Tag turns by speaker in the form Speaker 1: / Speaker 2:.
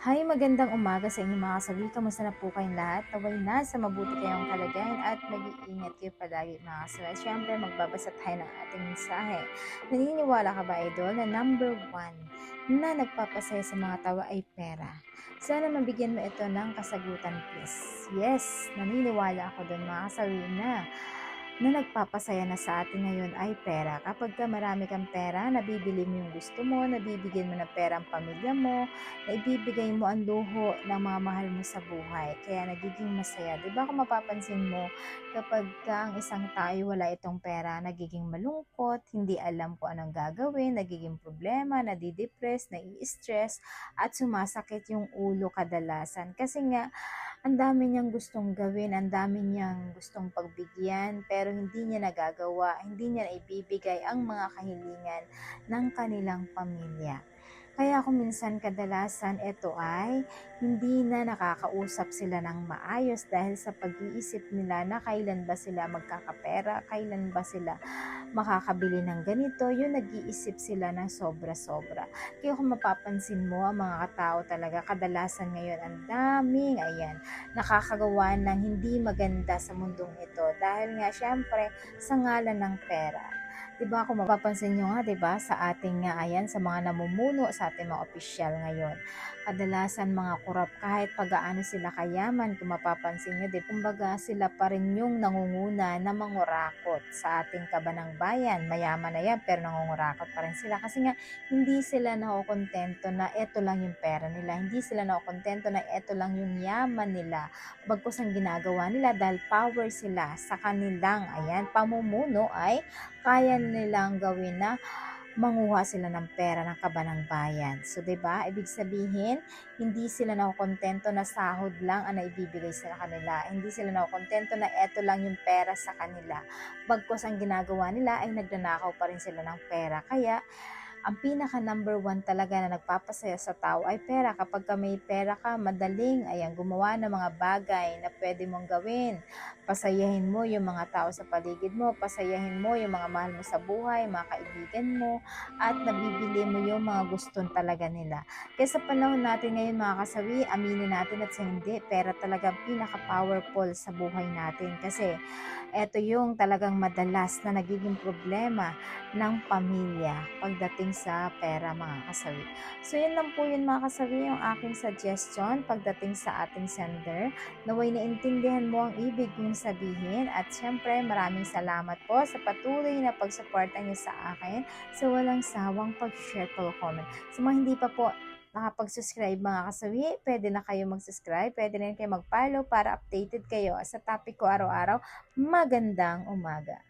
Speaker 1: Hi, magandang umaga sa inyo mga kasabi. Kamusta na po kayong lahat? Naway na sa mabuti kayong kalagayan at mag-iingat kayo palagi mga kasabi. At syempre, magbabasa tayo ng ating mensahe. Naniniwala ka ba, idol, na number one na nagpapasaya sa mga tawa ay pera? Sana mabigyan mo ito ng kasagutan, please. Yes, naniniwala ako doon mga kasabi na na nagpapasaya na sa atin ngayon ay pera. Kapag ka marami kang pera, nabibili mo yung gusto mo, nabibigyan mo ng pera ang pamilya mo, naibibigay mo ang luho ng mga mahal mo sa buhay. Kaya nagiging masaya. Ba kung mapapansin mo, kapag ka ang isang tao wala itong pera, nagiging malungkot, hindi alam kung anong gagawin, nagiging problema, nadidepress, nai-stress, at sumasakit yung ulo kadalasan. Kasi nga, ang dami niyang gustong gawin, ang dami niyang gustong pagbigyan, pero hindi niya nagagawa, hindi niya naibibigay ang mga kahilingan ng kanilang pamilya. Kaya kung minsan kadalasan ito ay hindi na nakakausap sila ng maayos dahil sa pag-iisip nila na kailan ba sila magkakapera, kailan ba sila makakabili ng ganito, yung nag-iisip sila ng sobra-sobra. Kaya kung mapapansin mo, ang mga katao talaga kadalasan ngayon ang daming, ayan, nakakagawa ng hindi maganda sa mundong ito dahil nga syempre sa ngalan ng pera. 'Di ba kung mapapansin nyo nga 'di ba sa ating nga ayan sa mga namumuno sa ating mga opisyal ngayon. Kadalasan mga kurap kahit pagaano sila kayaman kung mapapansin nyo 'di kumbaga sila pa rin yung nangunguna na mangurakot sa ating kabanang bayan. Mayaman na yan pero nangungurakot pa rin sila kasi nga hindi sila nakokontento na eto lang yung pera nila. Hindi sila nakokontento na eto lang yung yaman nila. Bagkus ang ginagawa nila dahil power sila sa kanilang ayan pamumuno ay kaya nilang gawin na manguha sila ng pera ng kabanang bayan. So, 'di ba? Ibig sabihin, hindi sila nakokontento na sahod lang ang naibibigay sa kanila. Hindi sila nakokontento na eto lang yung pera sa kanila. Bagkus ang ginagawa nila ay nagnanakaw pa rin sila ng pera. Kaya, ang pinaka number one talaga na nagpapasaya sa tao ay pera. Kapag ka may pera ka, madaling ayan, gumawa ng mga bagay na pwede mong gawin. Pasayahin mo yung mga tao sa paligid mo, pasayahin mo yung mga mahal mo sa buhay, mga kaibigan mo, at nabibili mo yung mga guston talaga nila. Kaya sa panahon natin ngayon mga kasawi, aminin natin at sa hindi, pera talaga pinaka-powerful sa buhay natin. Kasi eto yung talagang madalas na nagiging problema ng pamilya pagdating sa pera mga kasawi. So yun lang po yun mga kasawi yung aking suggestion pagdating sa ating sender. Naway naintindihan mo ang ibig kong sabihin at syempre maraming salamat po sa patuloy na pagsuporta niyo sa akin sa walang sawang pag-share po comment. Sa mga hindi pa po nakapag-subscribe mga kasawi, pwede na kayo mag-subscribe, pwede na kayo mag-follow para updated kayo sa topic ko araw-araw. Magandang umaga!